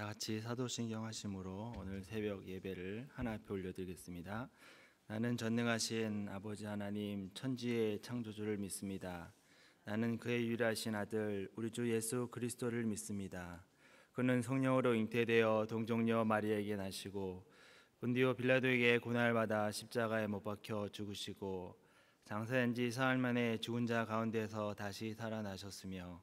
다 같이 사도신경 하심으로 오늘 새벽 예배를 하나 앞에 올려드리겠습니다. 나는 전능하신 아버지 하나님 천지의 창조주를 믿습니다. 나는 그의 유일하신 아들 우리 주 예수 그리스도를 믿습니다. 그는 성령으로 잉태되어 동정녀 마리아에게 나시고 본디오 빌라도에게 고난을 받아 십자가에 못 박혀 죽으시고 장사한 지 사흘 만에 죽은 자 가운데서 다시 살아나셨으며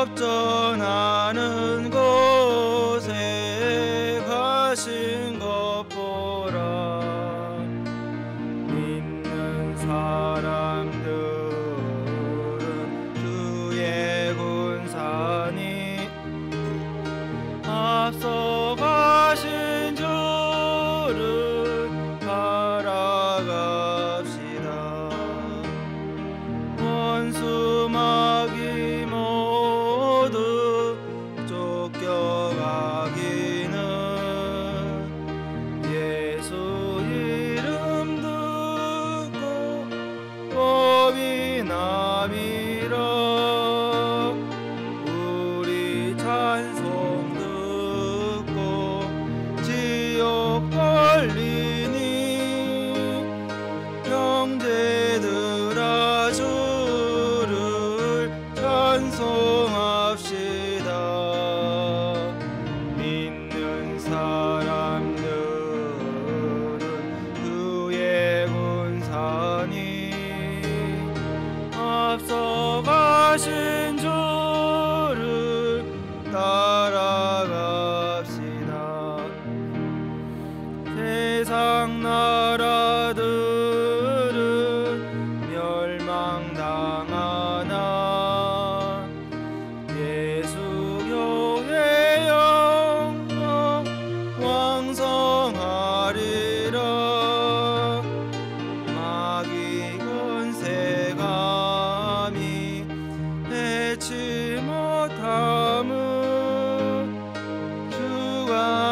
접전하는 곳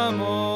주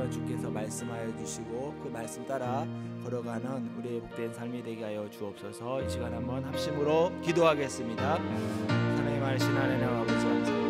시간 주께서 말씀하여 주시고 그 말씀 따라 걸어가는 우리의 복된 삶이 되게 하여 주옵소서. 이 시간 한번 합심으로 기도하겠습니다. 하나님 하신 하나님 아버지 감사합니다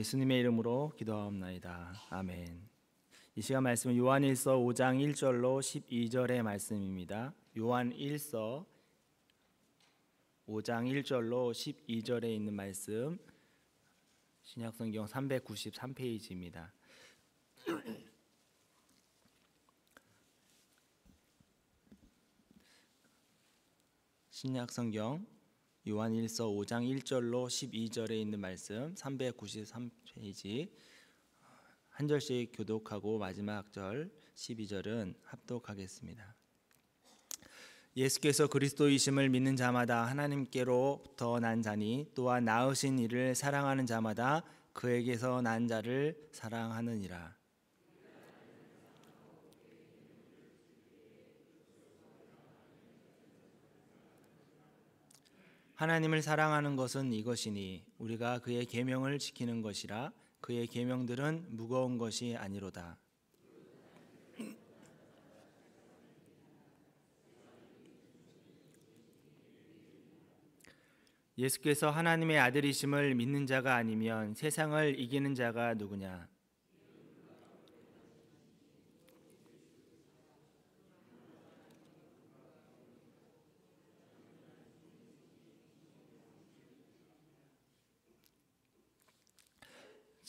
예수님의 이름으로 기도하옵나이다. 아멘. 이 시간 말씀은 요한일서 5장 1절로 12절의 말씀입니다. 요한일서 5장 1절로 12절에 있는 말씀 신약성경 393페이지입니다. 신약성경 요한일서 5장 1절로 12절에 있는 말씀 393페이지 한 절씩 교독하고 마지막 절 12절은 합독하겠습니다. 예수께서 그리스도이심을 믿는 자마다 하나님께로부터 난 자니 또한 나으신 이를 사랑하는 자마다 그에게서 난 자를 사랑하느니라. 하나님을 사랑하는 것은 이것이니 우리가 그의 계명을 지키는 것이라 그의 계명들은 무거운 것이 아니로다. 예수께서 하나님의 아들이심을 믿는 자가 아니면 세상을 이기는 자가 누구냐?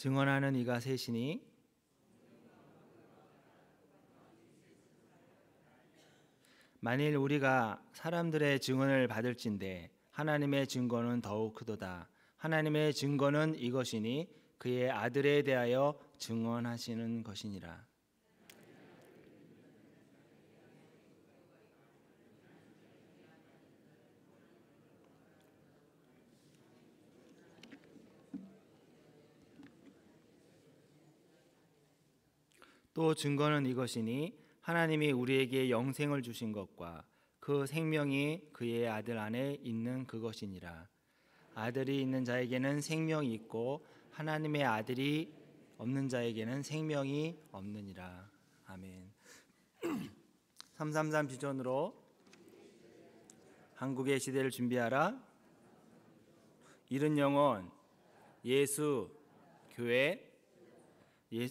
증언하는 이가 셋이니? 만일 우리가 사람들의 증언을 받을진대 하나님의 증거는 더욱 크도다. 하나님의 증거는 이것이니 그의 아들에 대하여 증언하시는 것이니라 또 증거는 이것이니 하나님이 우리에게 영생을 주신 것과 그 생명이 그의 아들 안에 있는 그것이니라. 아들이 있는 자에게는 생명이 있고 하나님의 아들이 없는 자에게는 생명이 없느니라. 아멘. 333 비전으로 한국의 시대를 준비하라. 이른 영혼 예수 교회 예, 아,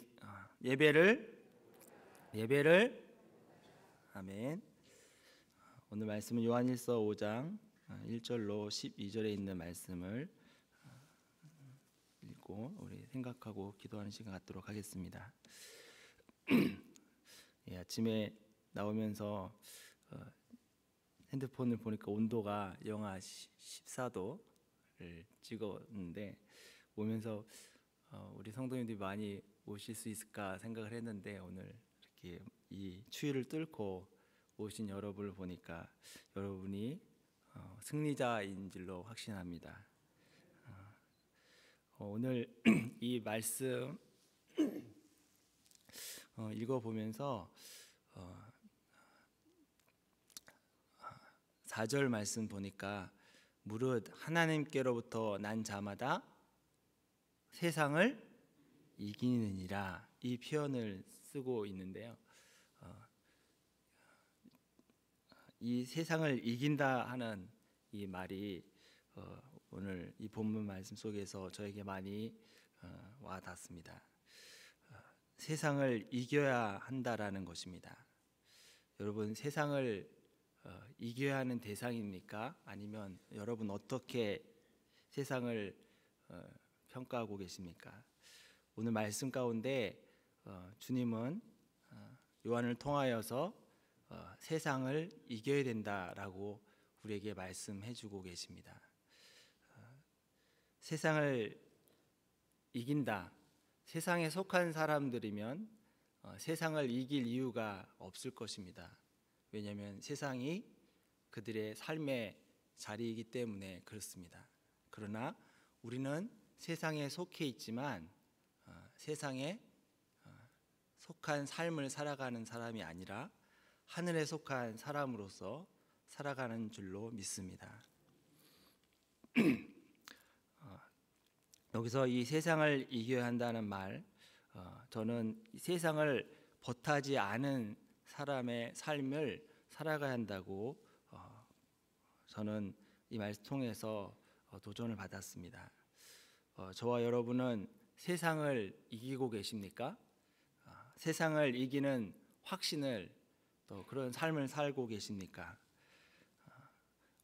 예배를 예배를 아멘. 오늘 말씀은 요한일서 5장 1절로 12절에 있는 말씀을 읽고 우리 생각하고 기도하는 시간 갖도록 하겠습니다. 예, 아침에 나오면서 어, 핸드폰을 보니까 온도가 영하 14도를 찍었는데 오면서 어, 우리 성도님들이 많이 오실 수 있을까 생각을 했는데 오늘 이렇게 이 추위를 뚫고 오신 여러분을 보니까 여러분이 어, 승리자인 줄로 확신합니다. 어, 오늘 이 말씀 어, 읽어보면서 어, 4절 말씀 보니까 무릇 하나님께로부터 난 자마다 세상을 이기느니라 이 표현을 쓰고 있는데요. 어, 이 세상을 이긴다 하는 이 말이 어, 오늘 이 본문 말씀 속에서 저에게 많이 어, 와닿습니다. 어, 세상을 이겨야 한다라는 것입니다. 여러분 세상을 어, 이겨야 하는 대상입니까? 아니면 여러분 어떻게 세상을 어, 평가하고 계십니까? 오늘 말씀 가운데 어, 주님은 어, 요한을 통하여서 어, 세상을 이겨야 된다라고 우리에게 말씀해주고 계십니다. 어, 세상을 이긴다. 세상에 속한 사람들이면 어, 세상을 이길 이유가 없을 것입니다. 왜냐하면 세상이 그들의 삶의 자리이기 때문에 그렇습니다. 그러나 우리는 세상에 속해 있지만 어, 세상에 어, 속한 삶을 살아가는 사람이 아니라 하늘에 속한 사람으로서 살아가는 줄로 믿습니다. 어, 여기서 이 세상을 이겨야 한다는 말, 어, 저는 이 세상을 버타지 않은 사람의 삶을 살아가야 한다고 어, 저는 이 말씀 통해서 어, 도전을 받았습니다. 어, 저와 여러분은 세상을 이기고 계십니까? 어, 세상을 이기는 확신을 또 그런 삶을 살고 계십니까? 어,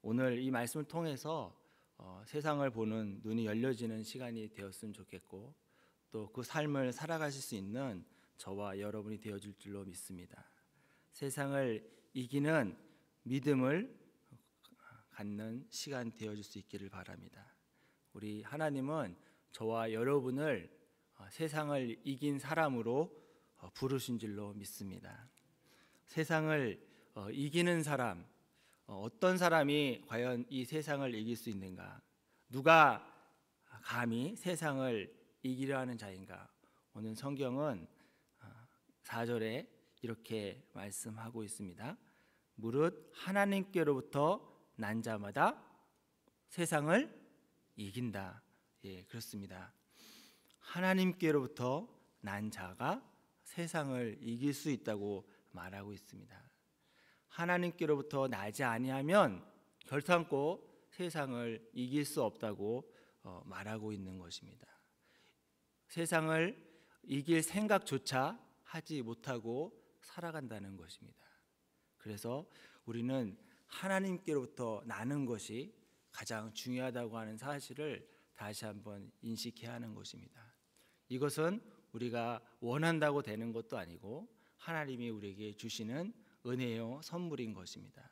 오늘 이 말씀을 통해서 어, 세상을 보는 눈이 열려지는 시간이 되었으면 좋겠고 또 그 삶을 살아가실 수 있는 저와 여러분이 되어질 줄로 믿습니다. 세상을 이기는 믿음을 갖는 시간 되어질 수 있기를 바랍니다. 우리 하나님은 저와 여러분을 어, 세상을 이긴 사람으로 어, 부르신 줄로 믿습니다. 세상을 어, 이기는 사람, 어, 어떤 사람이 과연 이 세상을 이길 수 있는가? 누가 감히 세상을 이기려 하는 자인가? 오늘 성경은 4절에 이렇게 말씀하고 있습니다. 무릇 하나님께로부터 난 자마다 세상을 이긴다. 예, 그렇습니다. 하나님께로부터 난 자가 세상을 이길 수 있다고 말하고 있습니다. 하나님께로부터 나지 아니하면 결탄코 세상을 이길 수 없다고 어, 말하고 있는 것입니다. 세상을 이길 생각조차 하지 못하고 살아간다는 것입니다. 그래서 우리는 하나님께로부터 나는 것이 가장 중요하다고 하는 사실을 다시 한번 인식해야 하는 것입니다. 이것은 우리가 원한다고 되는 것도 아니고 하나님이 우리에게 주시는 은혜요 선물인 것입니다.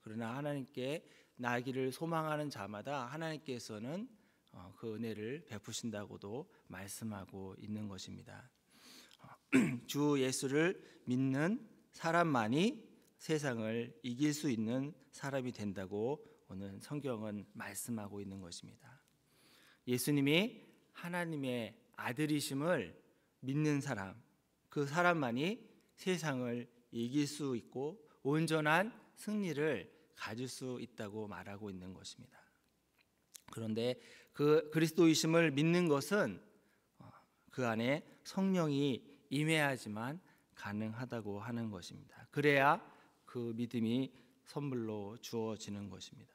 그러나 하나님께 나기를 소망하는 자마다 하나님께서는 어, 그 은혜를 베푸신다고도 말씀하고 있는 것입니다. 어, 주 예수를 믿는 사람만이 세상을 이길 수 있는 사람이 된다고 오늘 성경은 말씀하고 있는 것입니다. 예수님이 하나님의 아들이심을 믿는 사람, 그 사람만이 세상을 이길 수 있고 온전한 승리를 가질 수 있다고 말하고 있는 것입니다. 그런데 그 그리스도이심을 믿는 것은 어, 그 안에 성령이 임해야지만 가능하다고 하는 것입니다. 그래야 그 믿음이 선물로 주어지는 것입니다.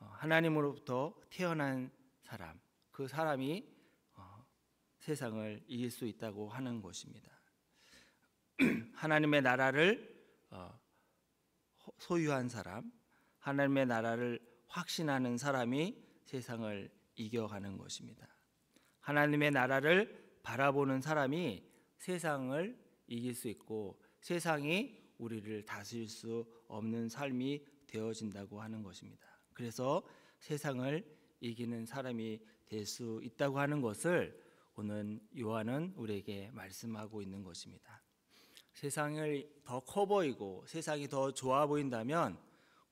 어, 하나님으로부터 태어난 사람, 그 사람이 어, 세상을 이길 수 있다고 하는 것입니다. 하나님의 나라를 어, 소유한 사람, 하나님의 나라를 확신하는 사람이 세상을 이겨가는 것입니다. 하나님의 나라를 바라보는 사람이 세상을 이길 수 있고 세상이 우리를 다스릴 수 없는 삶이 되어진다고 하는 것입니다. 그래서 세상을 이기는 사람이 될 수 있다고 하는 것을 오늘 요한은 우리에게 말씀하고 있는 것입니다. 세상을 더 커 보이고 세상이 더 좋아 보인다면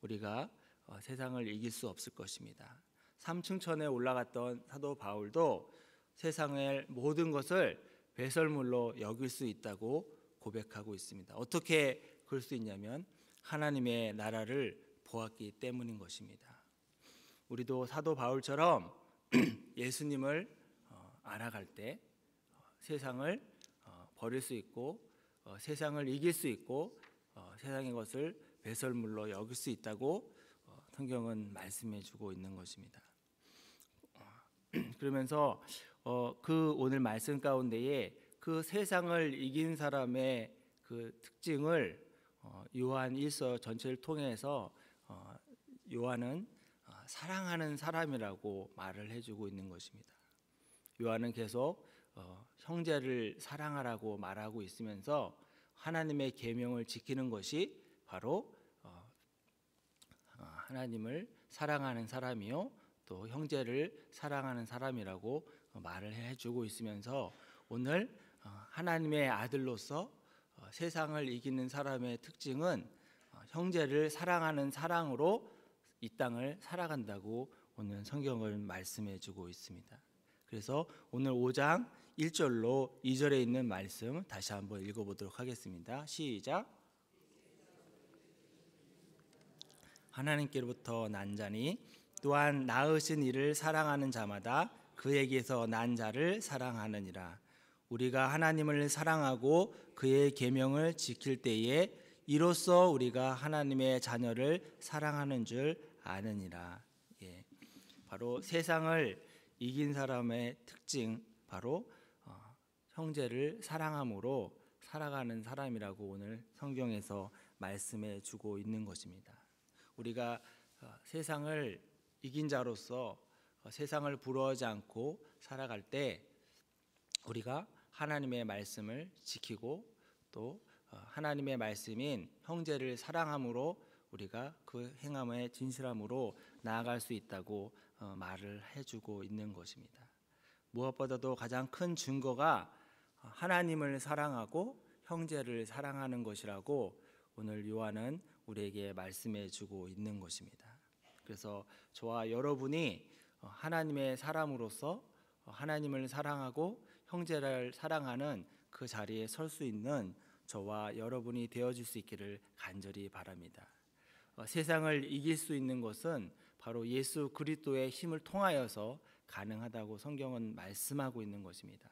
우리가 어, 세상을 이길 수 없을 것입니다. 삼층천에 올라갔던 사도 바울도 세상의 모든 것을 배설물로 여길 수 있다고 고백하고 있습니다. 어떻게 그럴 수 있냐면 하나님의 나라를 보았기 때문인 것입니다. 우리도 사도 바울처럼 예수님을 어, 알아갈 때 어, 세상을 어, 버릴 수 있고 세상을 이길 수 있고 세상의 것을 배설물로 여길 수 있다고 성경은 말씀해주고 있는 것입니다. 그러면서 그 오늘 말씀 가운데에 그 세상을 이긴 사람의 그 특징을 요한 1서 전체를 통해서 요한은 사랑하는 사람이라고 말을 해주고 있는 것입니다. 요한은 계속 어, 형제를 사랑하라고 말하고 있으면서 하나님의 계명을 지키는 것이 바로 어, 어, 하나님을 사랑하는 사람이요 또 형제를 사랑하는 사람이라고 말을 해주고 있으면서 오늘 어, 하나님의 아들로서 어, 세상을 이기는 사람의 특징은 어, 형제를 사랑하는 사랑으로 이 땅을 살아간다고 오늘 성경을 말씀해 주고 있습니다. 그래서 오늘 5장 1절로 2절에 있는 말씀 다시 한번 읽어 보도록 하겠습니다. 시작. 하나님께로부터 난 자니 또한 낳으신 이를 사랑하는 자마다 그에게서 난 자를 사랑하느니라. 우리가 하나님을 사랑하고 그의 계명을 지킬 때에 이로써 우리가 하나님의 자녀를 사랑하는 줄 아느니라. 예. 바로 세상을 이긴 사람의 특징 바로 어, 형제를 사랑함으로 살아가는 사람이라고 오늘 성경에서 말씀해 주고 있는 것입니다. 우리가 어, 세상을 이긴 자로서 어, 세상을 부러워하지 않고 살아갈 때 우리가 하나님의 말씀을 지키고 또 어, 하나님의 말씀인 형제를 사랑함으로 우리가 그 행함의 진실함으로 나아갈 수 있다고 어, 말을 해주고 있는 것입니다. 무엇보다도 가장 큰 증거가 하나님을 사랑하고 형제를 사랑하는 것이라고 오늘 요한은 우리에게 말씀해 주고 있는 것입니다. 그래서 저와 여러분이 어, 하나님의 사람으로서 하나님을 사랑하고 형제를 사랑하는 그 자리에 설 수 있는 저와 여러분이 되어질 수 있기를 간절히 바랍니다. 어, 세상을 이길 수 있는 것은 바로 예수 그리스도의 힘을 통하여서 가능하다고 성경은 말씀하고 있는 것입니다.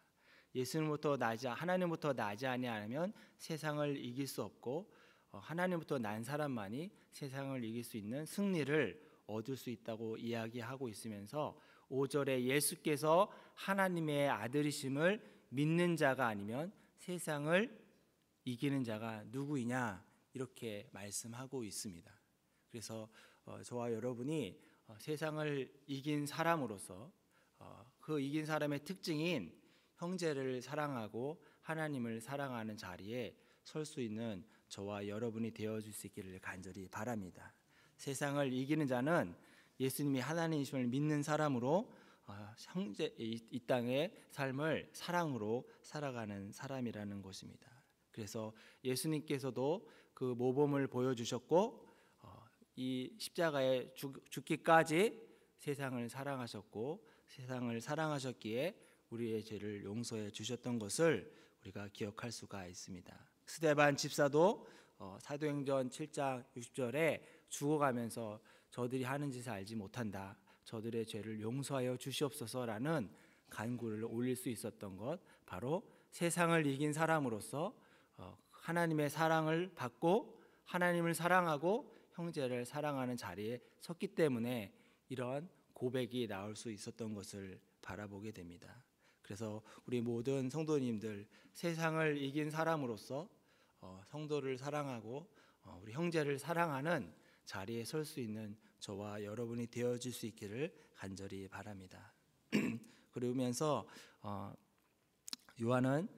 예수님부터 나지 하나님부터 나지 아니하면 세상을 이길 수 없고 어, 하나님부터 난 사람만이 세상을 이길 수 있는 승리를 얻을 수 있다고 이야기하고 있으면서 5절에 예수께서 하나님의 아들이심을 믿는 자가 아니면 세상을 이기는 자가 누구이냐 이렇게 말씀하고 있습니다. 그래서 어, 저와 여러분이 어, 세상을 이긴 사람으로서 어, 그 이긴 사람의 특징인 형제를 사랑하고 하나님을 사랑하는 자리에 설 수 있는 저와 여러분이 되어 줄 수 있기를 간절히 바랍니다. 세상을 이기는 자는 예수님이 하나님이심을 믿는 사람으로 형제 이 땅의 삶을 사랑으로 살아가는 사람이라는 것입니다. 그래서 예수님께서도 그 모범을 보여주셨고 어, 이 십자가에 죽기까지 세상을 사랑하셨고 세상을 사랑하셨기에 우리의 죄를 용서해 주셨던 것을 우리가 기억할 수가 있습니다. 스데반 집사도 어, 사도행전 7장 60절에 죽어가면서 저들이 하는 짓을 알지 못한다. 저들의 죄를 용서하여 주시옵소서라는 간구를 올릴 수 있었던 것 바로 세상을 이긴 사람으로서 어, 하나님의 사랑을 받고 하나님을 사랑하고 형제를 사랑하는 자리에 섰기 때문에 이런 고백이 나올 수 있었던 것을 바라보게 됩니다. 그래서 우리 모든 성도님들 세상을 이긴 사람으로서 어, 성도를 사랑하고 어, 우리 형제를 사랑하는 자리에 설 수 있는 저와 여러분이 되어질 수 있기를 간절히 바랍니다. 그러면서 요한은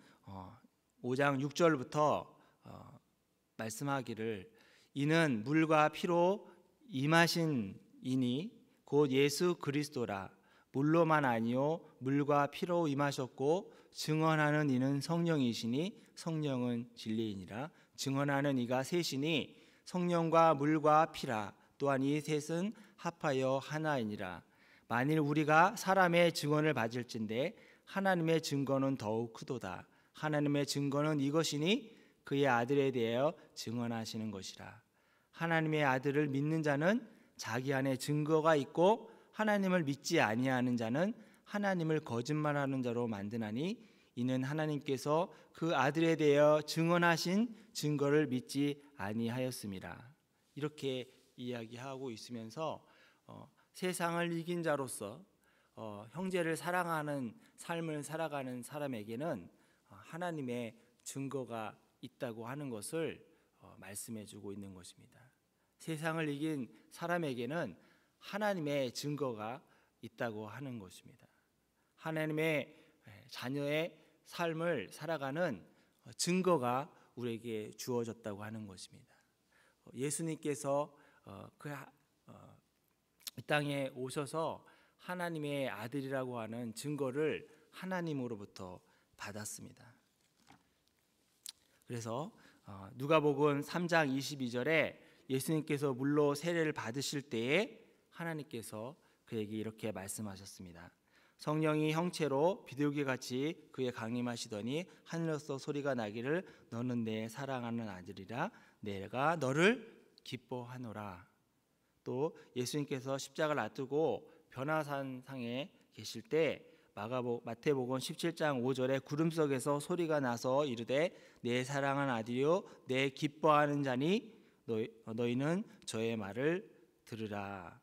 5장 6절부터 어, 말씀하기를 이는 물과 피로 임하신 이니 곧 예수 그리스도라. 물로만 아니요 물과 피로 임하셨고 증언하는 이는 성령이시니 성령은 진리이니라. 증언하는 이가 셋이니 성령과 물과 피라. 또한 이 셋은 합하여 하나이니라. 만일 우리가 사람의 증언을 받을진데 하나님의 증거는 더욱 크도다. 하나님의 증거는 이것이니 그의 아들에 대하여 증언하시는 것이라. 하나님의 아들을 믿는 자는 자기 안에 증거가 있고 하나님을 믿지 아니하는 자는 하나님을 거짓말하는 자로 만드나니 이는 하나님께서 그 아들에 대하여 증언하신 증거를 믿지 아니하였습니다. 이렇게 이야기하고 있으면서 어, 세상을 이긴 자로서 어, 형제를 사랑하는 삶을 살아가는 사람에게는 어, 하나님의 증거가 있다고 하는 것을 어, 말씀해주고 있는 것입니다. 세상을 이긴 사람에게는 하나님의 증거가 있다고 하는 것입니다. 하나님의 자녀의 삶을 살아가는 어, 증거가 우리에게 주어졌다고 하는 것입니다. 어, 예수님께서 그 땅에 오셔서 하나님의 아들이라고 하는 증거를 하나님으로부터 받았습니다. 그래서 누가복음 3장 22절에 예수님께서 물로 세례를 받으실 때에 하나님께서 그에게 이렇게 말씀하셨습니다. 성령이 형체로 비둘기 같이 그에 강림하시더니 하늘로서 소리가 나기를 너는 내 사랑하는 아들이라 내가 너를 기뻐하노라. 또 예수님께서 십자가를 놔두고 변화산 상에 계실 때 마가복 마태복음 17장 5절에 구름 속에서 소리가 나서 이르되 내 사랑하는 아들이요 내 기뻐하는 자니 너희, 너희는 저의 말을 들으라.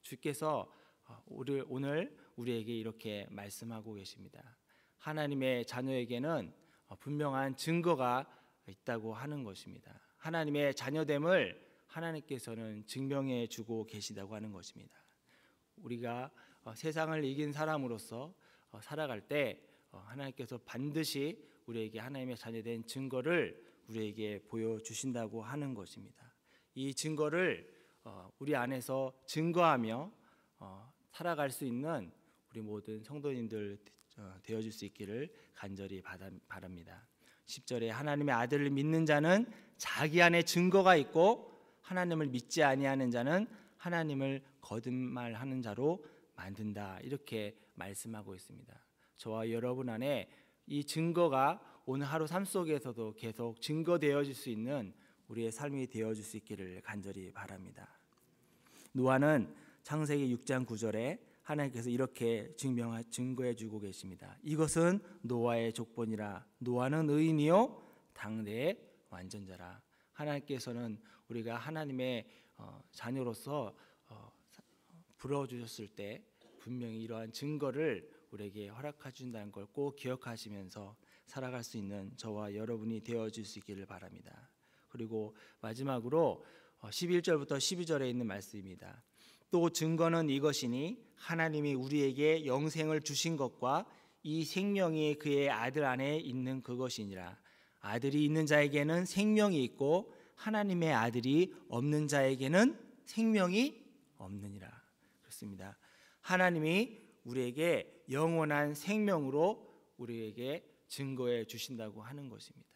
주께서 어, 오늘 우리에게 이렇게 말씀하고 계십니다. 하나님의 자녀에게는 어, 분명한 증거가 있다고 하는 것입니다. 하나님의 자녀됨을 하나님께서는 증명해 주고 계시다고 하는 것입니다. 우리가 어, 세상을 이긴 사람으로서 살아갈 때 하나님께서 반드시 우리에게 하나님의 자녀된 증거를 우리에게 보여주신다고 하는 것입니다. 이 증거를 어, 우리 안에서 증거하며 어, 살아갈 수 있는 우리 모든 성도님들 어, 되어줄 수 있기를 간절히 바랍니다. 10절에 하나님의 아들을 믿는 자는 자기 안에 증거가 있고 하나님을 믿지 아니하는 자는 하나님을 거듭말하는 자로 만든다 이렇게 말씀하고 있습니다. 저와 여러분 안에 이 증거가 오늘 하루 삶 속에서도 계속 증거되어질 수 있는 우리의 삶이 되어질 수 있기를 간절히 바랍니다. 노아는 창세기 6장 9절에 하나님께서 이렇게 증명 증거해 주고 계십니다. 이것은 노아의 족본이라 노아는 의인이요 당대의 완전자라. 하나님께서는 우리가 하나님의 어, 자녀로서 어, 불어 주셨을 때 분명히 이러한 증거를 우리에게 허락해 준다는 걸 꼭 기억하시면서 살아갈 수 있는 저와 여러분이 되어 줄수 있기를 바랍니다. 그리고 마지막으로 11절부터 어, 12절에 있는 말씀입니다. 또 증거는 이것이니 하나님이 우리에게 영생을 주신 것과 이 생명이 그의 아들 안에 있는 그것이니라. 아들이 있는 자에게는 생명이 있고 하나님의 아들이 없는 자에게는 생명이 없느니라. 그렇습니다. 하나님이 우리에게 영원한 생명으로 우리에게 증거해 주신다고 하는 것입니다.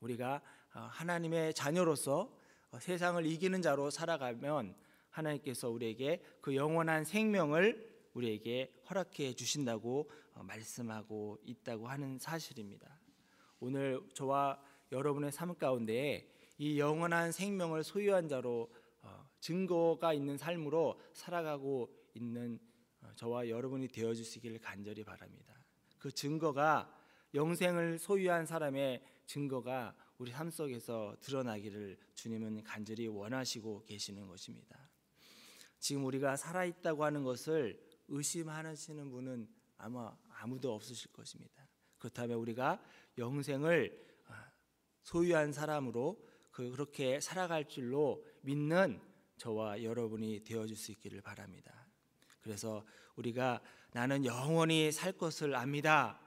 우리가 어, 하나님의 자녀로서 어, 세상을 이기는 자로 살아가면 하나님께서 우리에게 그 영원한 생명을 우리에게 허락해 주신다고 어, 말씀하고 있다고 하는 사실입니다. 오늘 저와 여러분의 삶 가운데 이 영원한 생명을 소유한 자로 증거가 있는 삶으로 살아가고 있는 저와 여러분이 되어 주시기를 간절히 바랍니다. 그 증거가 영생을 소유한 사람의 증거가 우리 삶 속에서 드러나기를 주님은 간절히 원하시고 계시는 것입니다. 지금 우리가 살아 있다고 하는 것을 의심하시는 분은 아마 아무도 없으실 것입니다. 그렇다면 우리가 영생을 아, 소유한 사람으로 그 그렇게 살아갈 줄로 믿는 저와 여러분이 되어줄 수 있기를 바랍니다. 그래서 우리가 나는 영원히 살 것을 압니다.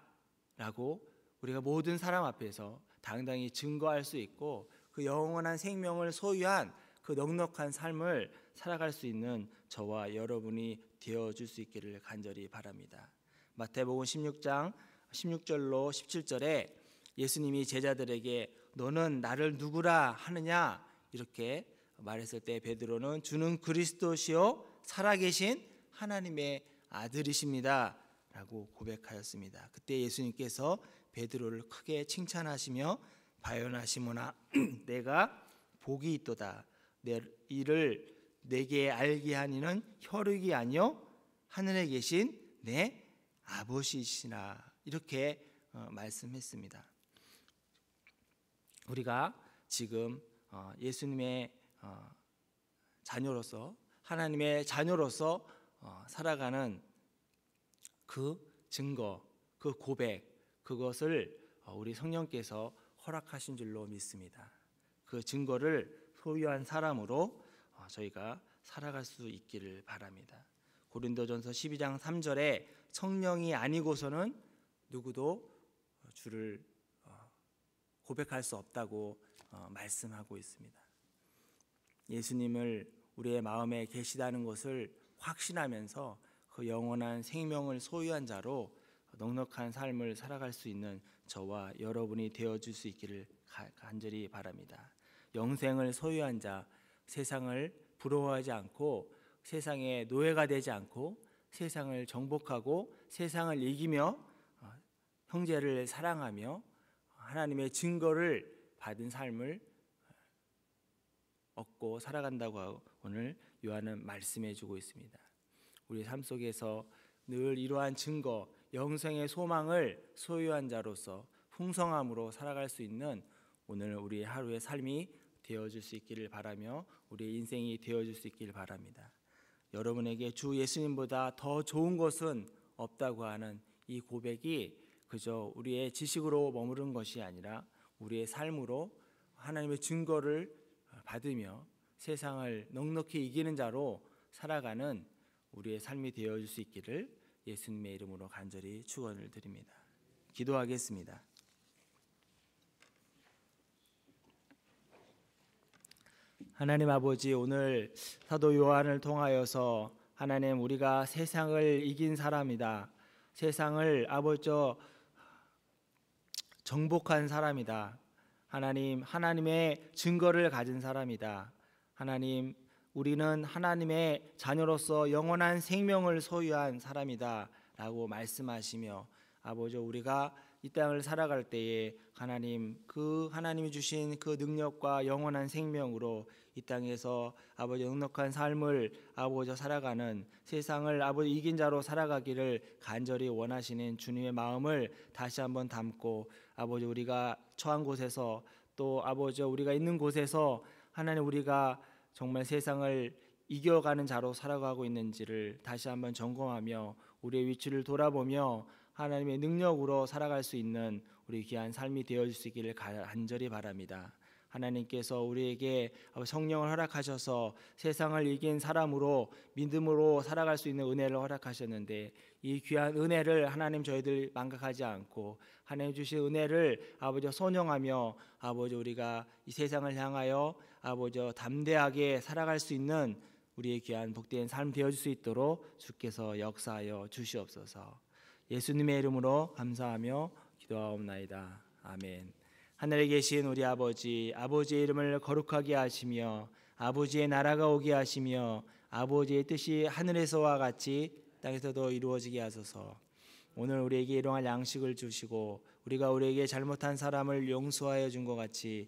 라고 우리가 모든 사람 앞에서 당당히 증거할 수 있고 그 영원한 생명을 소유한 그 넉넉한 삶을 살아갈 수 있는 저와 여러분이 되어 줄 수 있기를 간절히 바랍니다. 마태복음 16장 16절로 17절에 예수님이 제자들에게 너는 나를 누구라 하느냐 이렇게 말했을 때 베드로는 주는 그리스도시요 살아계신 하나님의 아들이십니다. 라고 고백하였습니다. 그때 예수님께서 베드로를 크게 칭찬하시며 바요나 시모나 내가 복이 있도다 내 이를 내게 알게 하니는 혈육이 아니요 하늘에 계신 내 아버지시나 이렇게 어, 말씀했습니다. 우리가 지금 어, 예수님의 어, 자녀로서 하나님의 자녀로서 어, 살아가는 그 증거, 그 고백 그것을 어, 우리 성령께서 허락하신 줄로 믿습니다. 그 증거를 소유한 사람으로 어, 저희가 살아갈 수 있기를 바랍니다. 고린도전서 12장 3절에 성령이 아니고서는 누구도 주를 어, 고백할 수 없다고 어, 말씀하고 있습니다. 예수님을 우리의 마음에 계시다는 것을 확신하면서 그 영원한 생명을 소유한 자로 넉넉한 삶을 살아갈 수 있는 저와 여러분이 되어 줄 수 있기를 가- 간절히 바랍니다. 영생을 소유한 자, 세상을 부러워하지 않고 세상의 노예가 되지 않고 세상을 정복하고 세상을 이기며 어, 형제를 사랑하며 하나님의 증거를 받은 삶을 얻고 살아간다고 오늘 요한은 말씀해 주고 있습니다. 우리 삶 속에서 늘 이러한 증거, 영생의 소망을 소유한 자로서 풍성함으로 살아갈 수 있는 오늘 우리 하루의 삶이 되어줄 수 있기를 바라며 우리의 인생이 되어줄 수 있기를 바랍니다. 여러분에게 주 예수님보다 더 좋은 것은 없다고 하는 이 고백이 그저 우리의 지식으로 머무른 것이 아니라 우리의 삶으로 하나님의 증거를 받으며 세상을 넉넉히 이기는 자로 살아가는 우리의 삶이 되어 줄 수 있기를 예수님의 이름으로 간절히 축원을 드립니다. 기도하겠습니다. 하나님 아버지 오늘 사도 요한을 통하여서 하나님 우리가 세상을 이긴 사람이다. 세상을 아버지 정복한 사람이다. 하나님 하나님의 증거를 가진 사람이다. 하나님 우리는 하나님의 자녀로서 영원한 생명을 소유한 사람이다라고 말씀하시며 아버지 우리가 이 땅을 살아갈 때에 하나님 그 하나님이 주신 그 능력과 영원한 생명으로 이 땅에서 아버지 넉넉한 삶을 아버지 살아가는 세상을 아버지 이긴 자로 살아가기를 간절히 원하시는 주님의 마음을 다시 한번 담고 아버지 우리가 처한 곳에서 또 아버지 우리가 있는 곳에서 하나님 우리가 정말 세상을 이겨가는 자로 살아가고 있는지를 다시 한번 점검하며 우리의 위치를 돌아보며 하나님의 능력으로 살아갈 수 있는 우리 귀한 삶이 되어질 수 있기를 간절히 바랍니다. 하나님께서 우리에게 성령을 허락하셔서 세상을 이긴 사람으로 믿음으로 살아갈 수 있는 은혜를 허락하셨는데 이 귀한 은혜를 하나님 저희들 망각하지 않고 하나님 주신 은혜를 아버지 선용하며 아버지 우리가 이 세상을 향하여 아버지 담대하게 살아갈 수 있는 우리의 귀한 복된 삶 되어질 수 있도록 주께서 역사하여 주시옵소서. 예수님의 이름으로 감사하며 기도하옵나이다. 아멘. 하늘에 계신 우리 아버지, 아버지의 이름을 거룩하게 하시며 아버지의 나라가 오게 하시며 아버지의 뜻이 하늘에서와 같이 땅에서도 이루어지게 하소서. 오늘 우리에게 일용할 양식을 주시고 우리가 우리에게 잘못한 사람을 용서하여 준 것 같이